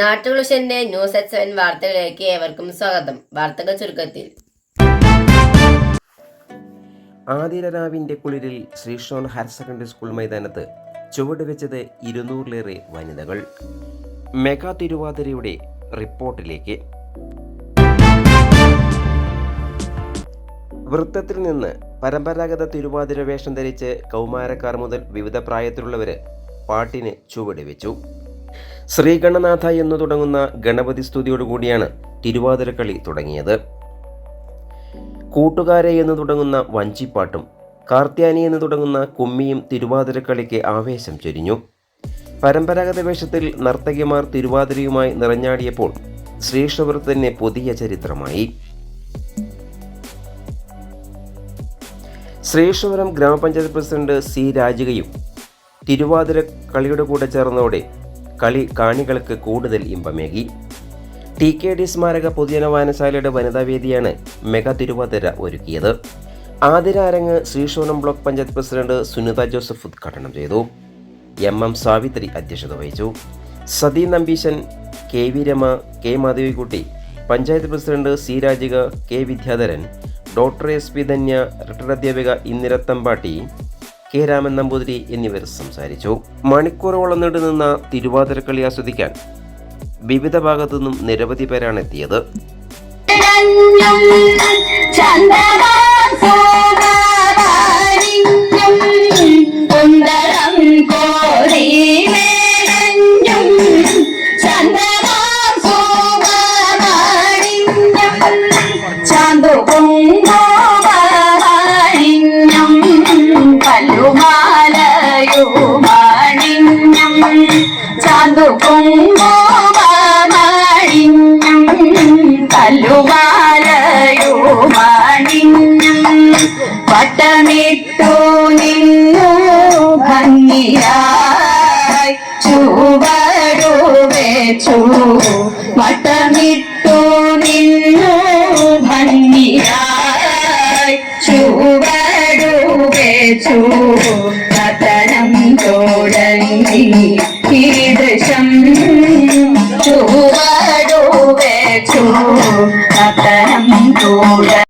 നാട്ടുകുളിഷന്റെ news H seven വാർത്തകളിലേക്ക് ഏവർക്കും സ്വാഗതം. വാർത്തകൾ ചുരുക്കത്തിൽ. ആതിരരാവിന്റെ കുളിരിൽ ശ്രീഷോൺ ഹയർ സെക്കൻഡറി സ്കൂൾ മൈതാനത്ത് ചുവട് വെച്ചത് ഇരുന്നൂറിലേറെ വനിതകൾ. മെഗാ തിരുവാതിരയുടെ റിപ്പോർട്ടിലേക്ക്. വൃത്തത്തിൽ നിന്ന് പരമ്പരാഗത തിരുവാതിര വേഷം ധരിച്ച് കൗമാരക്കാർ മുതൽ വിവിധ പ്രായത്തിലുള്ളവർ പാട്ടിന് ചുവട് വെച്ചു. ശ്രീഗണനാഥ എന്നു തുടങ്ങുന്ന ഗണപതി സ്തുതിയോടുകൂടിയാണ് തിരുവാതിരക്കളി തുടങ്ങിയത്. കൂട്ടുകാരെ എന്ന് തുടങ്ങുന്ന വഞ്ചിപ്പാട്ടും കാർത്യാനി എന്ന് തുടങ്ങുന്ന കുമ്മിയും തിരുവാതിരക്കളിക്ക് ആവേശം ചൊരിഞ്ഞു. പരമ്പരാഗത വേഷത്തിൽ നർത്തകിമാർ തിരുവാതിരയുമായി നിറഞ്ഞാടിയപ്പോൾ ശ്രീഷവൃത്തന് പുതിയ ചരിത്രമായി. ശ്രീശ്വരം ഗ്രാമപഞ്ചായത്ത് പ്രസിഡന്റ് സി രാജികയും തിരുവാതിര കളിയുടെ കൂടെ ചേർന്നതോടെ കളി കാണികൾക്ക് കൂടുതൽ ഇമ്പമേകി. ടി കെ ഡി സ്മാരക പൊതുജന വായനശാലയുടെ വനിതാവേദിയാണ് മെഗാ തിരുവാതിര ഒരുക്കിയത്. ആതിര അരങ്ങ് ശ്രീശോനം block panchayat president Sunitha Joseph ഉദ്ഘാടനം ചെയ്തു. എം എം സാവിത്രി അധ്യക്ഷത വഹിച്ചു. Sathi Nambeesan K V Rama K Madhavikutty panchayat president C Rajika K Vidyadharan doctor S P Dhanya retired അധ്യാപിക ഇന്ദിര തമ്പാട്ടി കെ രാമൻ നമ്പൂതിരി എന്നിവർ സംസാരിച്ചു. മണിക്കൂറോളം നീണ്ടുനിന്ന തിരുവാതിരക്കളി ആസ്വദിക്കാൻ വിവിധ ഭാഗത്തു നിന്നും നിരവധി പേരാണ് എത്തിയത്. ചാന്തു പല്ലുമാലയുമാണിഞ്ഞും ചാന്തു കുങ്കോമാണിഞ്ഞും കല്ലുമാലയുമാണിഞ്ഞും പട്ടമിട്ടു നിന്നു ഭംഗിയായി ചുവടു ചൂ വട്ടമിട്ടു നിന്നു ഭംഗിയായി ചുവടു വെച്ചു കത്തനം ഈ ദൃശം ചൊവ്വാടോ വെച്ചു കത്തനം തുടങ്ങി